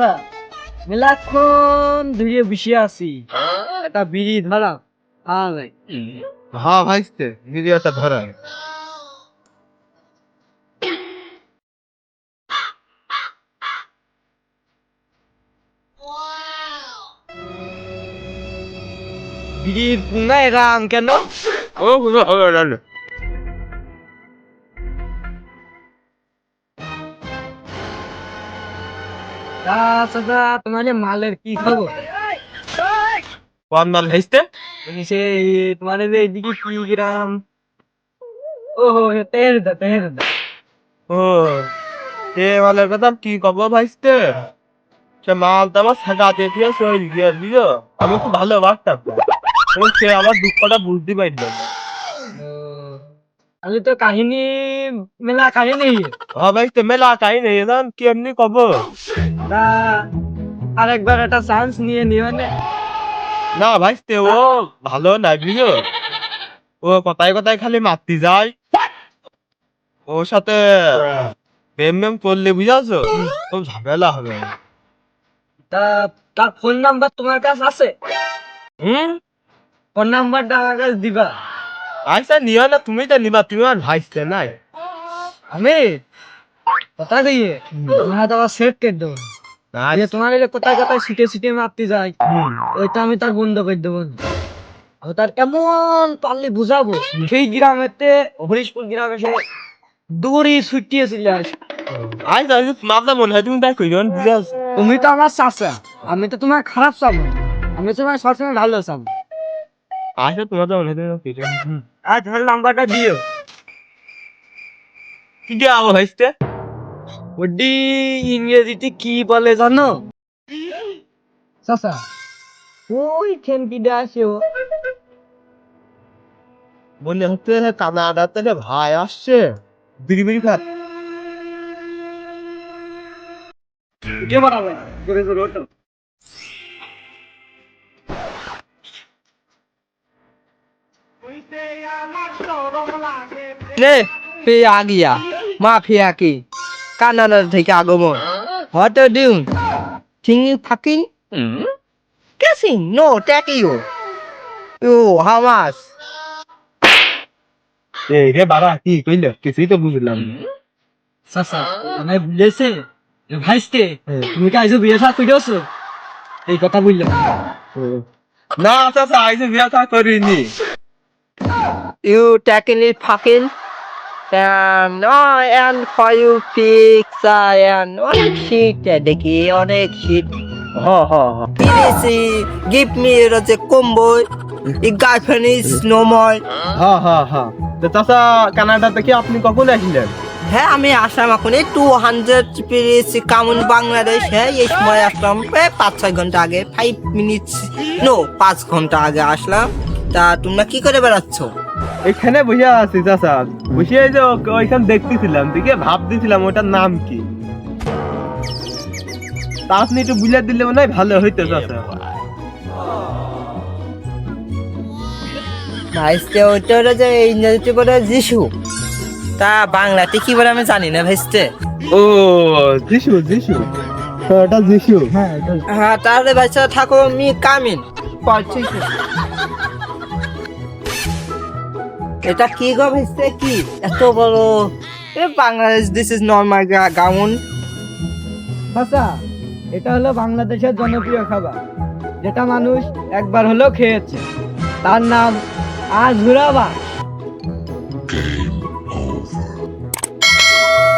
চাচা মেলাক্ষণ ধুয়ে বসে আছি। একটা বিড়ি ধরা। ভাই। হ্যাঁ ভাইস্তে ভিডিওটা ধরা। বিড়ির রাম কেন? ও কোনো হবে না তা চাচা তোমার মালের কি খবর? কোন মাল সে তোমার যে এদিকে কি গ্রাম? ও ও এ মালের কথা কি কব ভাইস্তে? সে মাল তো আমার থাকা দেখে চলে গিয়ে দিল। আমি খুব ভালো বাসতাম সে আমার দুঃখটা বুঝতে পারল না। আমি তো কাহিনী মেলা কাহিনী। হ্যাঁ ভাইস্তে মেলা কাই নেই জান কেমনি কব? তা আরেকবার একটা চান্স নিয়ে নিও না? না ভাইস্তে ও ভালো না বুঝো ও কথায় কথায় খালি মারতে যায়। ওর সাথে প্রেম মেম করলে বুঝাছো খুব ঝামেলা হবে। তা তার ফোন নাম্বার তোমার কাছে আছে? হুম ফোন নাম্বারটা আমার কাছে দিবা। আচ্ছা নিও না তুমি তো নিবা তুমি আর ভাইস্তে নাই। আমি কথা দিয়ে তো আবার সেট করে দেবো। যে তোমার এই যে কোথায় কোথায় সিটে সিটে মারতে যায় ওইটা আমি তার বন্ধ করে দেবো। ও তার এমন পারলে বুঝাবো? সেই গ্রামেতে হরিশপুর গ্রামে সে দৌড়ি ছুটিয়ে চলে আসে। আচ্ছা আমি তো মনে হয় তুমি তাই বুঝাছো তুমি তো আমার চাচা আমি তো তোমার খারাপ চাবো। না। আমি তোমার সবসময় ভালো চাবো। আচ্ছা তোমার তো মনে হয় তুমি কইরন আর তোমার নাম্বারটা দিও। কি দিয়ে আবো ভাইস্তে ওডি ইংরেজিতে কি বলে জানো? চাচা ওই খেমকিটা আসে ও। মনে হচ্ছে কানাডা থেকে ভাই আসছে। বিড়ি বিড়ি খাত উঠে পড়াবে জোরে জোরে ওঠো নে পে আগিয়া মাফিয়া কি? কানাডা থেকে আগমন। হট ডিউন থিং ফাকিং? কেসিং? নো ট্যাকিও ও হামাস এই রে বাবা কি কইল? কিছুই তো বুঝলাম না। চাচা মানে বুঝেছে ভাইস্তে তুমি কি আইসো বিয়ে থা কইরছো এই কথা বললাম না চাচা আইসে বিয়া থা করিনি you talking it fucking And oh, and for you fix and অনেক শীত দেখি অনেক শীত হ হ হ পিরিসি গিভ মি হচ্ছে কম্বল ই গার্লফ্রেন্ড ইজ নো মোর হ্যাঁ হ্যাঁ হ্যাঁ তো চাচা কানাডা থেকে আপনি কখন আসলেন হ্যাঁ আমি আসলাম এখন এই two hundred pieces come on Bangladesh হ্যাঁ এই সময় আসলাম পাঁচ ছয় ঘণ্টা আগে ফাইভ মিনিটস নো পাঁচ ঘণ্টা আগে আসলাম। তা তোমরা কি করে বেড়াচ্ছ? এখানে বসে আছি চাচা। বসে এই যে ওইখানে দেখতেছিলাম দেখে ভাবতেছিলাম ওটার নাম কি। তা আপনি একটু বুঝে দিলে মনে হয় ভালো হইতো চাচা। ভাইস্তে ওইটা হলো যে ইংরেজিতে বলে যিশু। তা বাংলাতে কি বলে আমি জানি না ভাইস্তে। ও যিশু যিশু। ওটা যিশু। হ্যাঁ হ্যাঁ তাহলে বাচ্চা থাকো মি কামিন এটা কি গো ভেসে কি? এত বড়। এ Bangladesh this is not my gown. চাচা এটা হলো বাংলাদেশের জনপ্রিয় খাবার যেটা মানুষ একবার হলেও খেয়েছে। তার নাম আজুরাবা